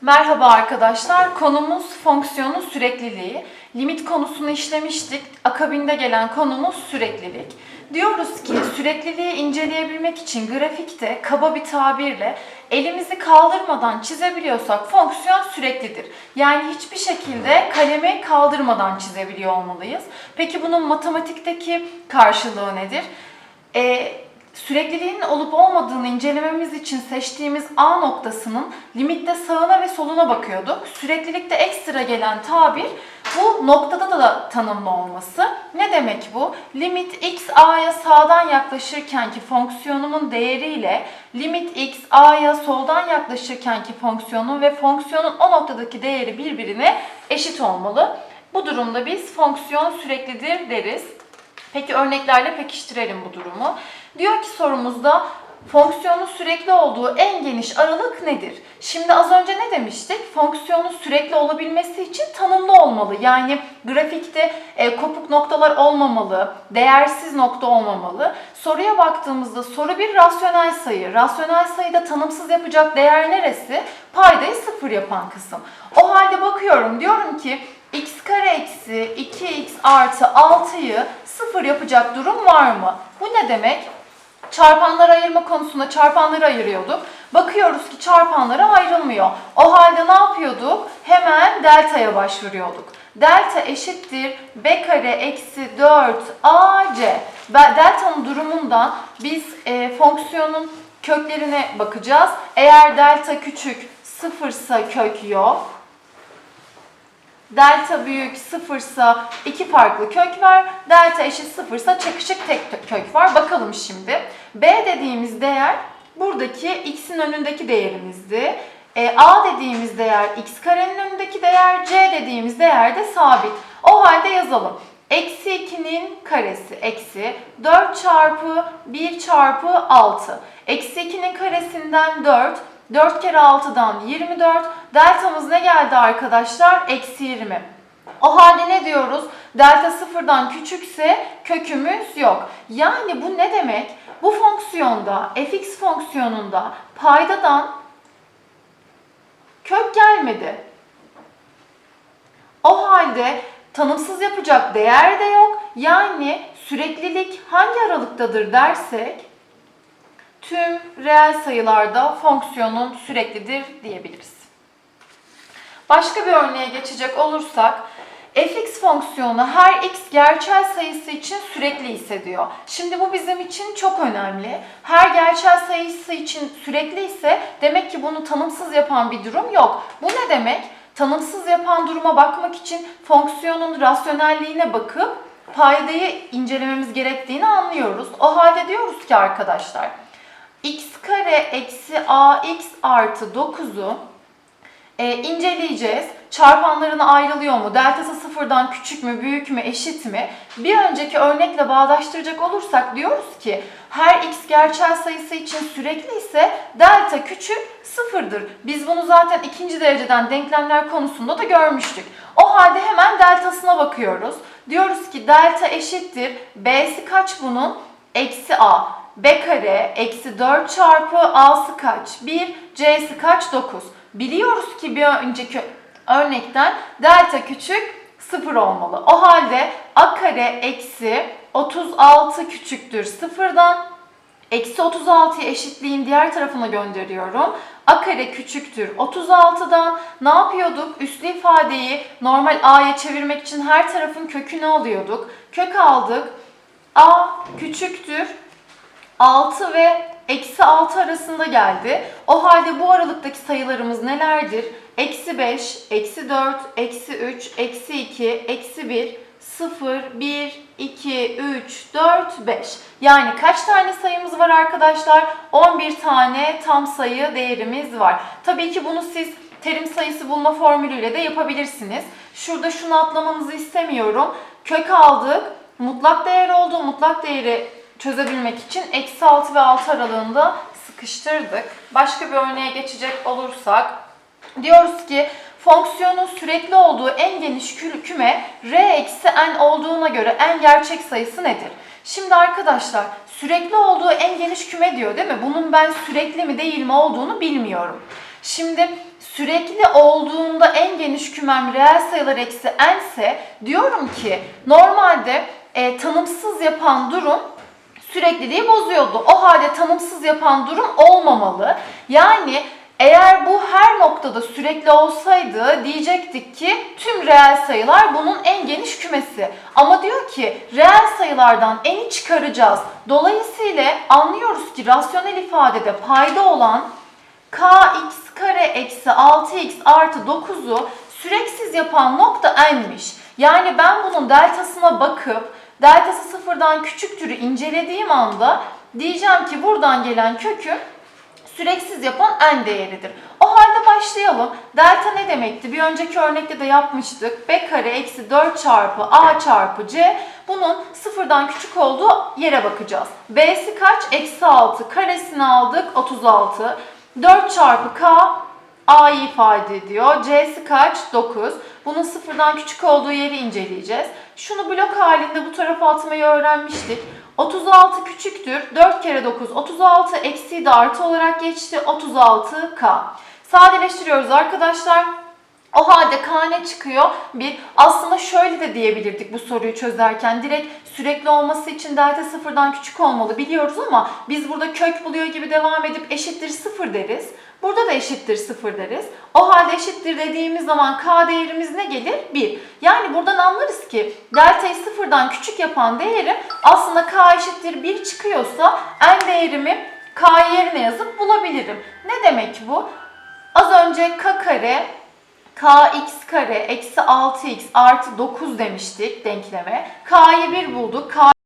Merhaba arkadaşlar. Konumuz fonksiyonun sürekliliği. Limit konusunu işlemiştik. Akabinde gelen konumuz süreklilik. Diyoruz ki sürekliliği inceleyebilmek için grafikte kaba bir tabirle elimizi kaldırmadan çizebiliyorsak fonksiyon süreklidir. Yani hiçbir şekilde kalemi kaldırmadan çizebiliyor olmalıyız. Peki bunun matematikteki karşılığı nedir? Ee, sürekliliğin olup olmadığını incelememiz için seçtiğimiz A noktasının limitte sağına ve soluna bakıyorduk. Süreklilikte ekstra gelen tabir bu noktada da, da tanımlı olması. Ne demek bu? Limit x a'ya sağdan yaklaşırkenki fonksiyonumun değeriyle limit x a'ya soldan yaklaşırkenki fonksiyonun ve fonksiyonun o noktadaki değeri birbirine eşit olmalı. Bu durumda biz fonksiyon süreklidir deriz. Peki örneklerle pekiştirelim bu durumu. Diyor ki sorumuzda fonksiyonun sürekli olduğu en geniş aralık nedir? Şimdi az önce ne demiştik? Fonksiyonun sürekli olabilmesi için tanımlı olmalı. Yani grafikte e, kopuk noktalar olmamalı, değersiz nokta olmamalı. Soruya baktığımızda soru bir rasyonel sayı. Rasyonel sayıda tanımsız yapacak değer neresi? Paydayı sıfır yapan kısım. O halde bakıyorum diyorum ki x kare eksi 2x artı 6'yı sıfır yapacak durum var mı? Bu ne demek? Çarpanları ayırma konusunda çarpanları ayırıyorduk. Bakıyoruz ki çarpanlara ayrılmıyor. O halde ne yapıyorduk? Hemen delta'ya başvuruyorduk. Delta eşittir b kare eksi 4 ac. Delta'nın durumundan biz e, fonksiyonun köklerine bakacağız. Eğer delta küçük sıfırsa kök yok. Delta büyük sıfırsa iki farklı kök var. Delta eşit sıfırsa çakışık tek kök var. Bakalım şimdi. B dediğimiz değer buradaki x'in önündeki değerimizdi. E, A dediğimiz değer x karenin önündeki değer, C dediğimiz değer de sabit. O halde yazalım. Eksi 2'nin karesi eksi 4 çarpı 1 çarpı 6. Eksi 2'nin karesinden 4, 4 kere 6'dan 24. Deltamız ne geldi arkadaşlar? Eksi 20. O halde ne diyoruz? Delta sıfırdan küçükse kökümüz yok. Yani bu ne demek? Bu fonksiyonda, fx fonksiyonunda paydadan kök gelmedi. O halde tanımsız yapacak değer de yok. Yani süreklilik hangi aralıktadır dersek tüm reel sayılarda fonksiyonun süreklidir diyebiliriz. Başka bir örneğe geçecek olursak fx fonksiyonu her x gerçel sayısı için sürekli hissediyor. Şimdi bu bizim için çok önemli. Her gerçel sayısı için sürekli ise demek ki bunu tanımsız yapan bir durum yok. Bu ne demek? Tanımsız yapan duruma bakmak için fonksiyonun rasyonelliğine bakıp paydayı incelememiz gerektiğini anlıyoruz. O halde diyoruz ki arkadaşlar x kare eksi ax artı 9'u e, inceleyeceğiz. Çarpanlarına ayrılıyor mu? Deltası sıfırdan küçük mü, büyük mü, eşit mi? Bir önceki örnekle bağdaştıracak olursak diyoruz ki her x gerçel sayısı için sürekli ise delta küçük sıfırdır. Biz bunu zaten ikinci dereceden denklemler konusunda da görmüştük. O halde hemen deltasına bakıyoruz. Diyoruz ki delta eşittir. B'si kaç bunun? Eksi a b kare eksi 4 çarpı a'sı kaç? 1, c'si kaç? 9. Biliyoruz ki bir önceki örnekten delta küçük 0 olmalı. O halde a kare eksi 36 küçüktür 0'dan. Eksi 36'yı eşitliğin diğer tarafına gönderiyorum. a kare küçüktür 36'dan. Ne yapıyorduk? Üslü ifadeyi normal a'ya çevirmek için her tarafın kökünü alıyorduk. Kök aldık. a küçüktür 6 ve eksi 6 arasında geldi. O halde bu aralıktaki sayılarımız nelerdir? Eksi 5, eksi 4, eksi 3, eksi 2, eksi 1, 0, 1, 2, 3, 4, 5. Yani kaç tane sayımız var arkadaşlar? 11 tane tam sayı değerimiz var. Tabii ki bunu siz terim sayısı bulma formülüyle de yapabilirsiniz. Şurada şunu atlamanızı istemiyorum. Kök aldık. Mutlak değer oldu. Mutlak değeri çözebilmek için eksi 6 ve 6 aralığında sıkıştırdık. Başka bir örneğe geçecek olursak diyoruz ki fonksiyonun sürekli olduğu en geniş küme r eksi n olduğuna göre en gerçek sayısı nedir? Şimdi arkadaşlar sürekli olduğu en geniş küme diyor değil mi? Bunun ben sürekli mi değil mi olduğunu bilmiyorum. Şimdi sürekli olduğunda en geniş kümem reel sayılar eksi n ise diyorum ki normalde e, tanımsız yapan durum sürekliliği bozuyordu. O halde tanımsız yapan durum olmamalı. Yani eğer bu her noktada sürekli olsaydı diyecektik ki tüm reel sayılar bunun en geniş kümesi. Ama diyor ki reel sayılardan eni çıkaracağız. Dolayısıyla anlıyoruz ki rasyonel ifadede payda olan kx kare eksi 6x artı 9'u süreksiz yapan nokta n'miş. Yani ben bunun deltasına bakıp deltası sıfırdan küçüktürü incelediğim anda diyeceğim ki buradan gelen kökün süreksiz yapan n değeridir. O halde başlayalım. Delta ne demekti? Bir önceki örnekte de yapmıştık. b kare eksi 4 çarpı a çarpı c. Bunun sıfırdan küçük olduğu yere bakacağız. b'si kaç? Eksi 6. Karesini aldık 36. 4 çarpı k a'yı ifade ediyor. c'si kaç? 9. Bunun sıfırdan küçük olduğu yeri inceleyeceğiz. Şunu blok halinde bu tarafa atmayı öğrenmiştik. 36 küçüktür. 4 kere 9 36 eksiği de artı olarak geçti. 36k. Sadeleştiriyoruz arkadaşlar. O halde k ne çıkıyor? Bir, aslında şöyle de diyebilirdik bu soruyu çözerken. Direkt sürekli olması için delta sıfırdan küçük olmalı biliyoruz ama biz burada kök buluyor gibi devam edip eşittir sıfır deriz. Burada da eşittir sıfır deriz. O halde eşittir dediğimiz zaman k değerimiz ne gelir? 1. Yani buradan anlarız ki deltayı sıfırdan küçük yapan değerim aslında k eşittir 1 çıkıyorsa n değerimi k yerine yazıp bulabilirim. Ne demek bu? Az önce k kare kx kare eksi 6x artı 9 demiştik denkleme. k'yı 1 bulduk. K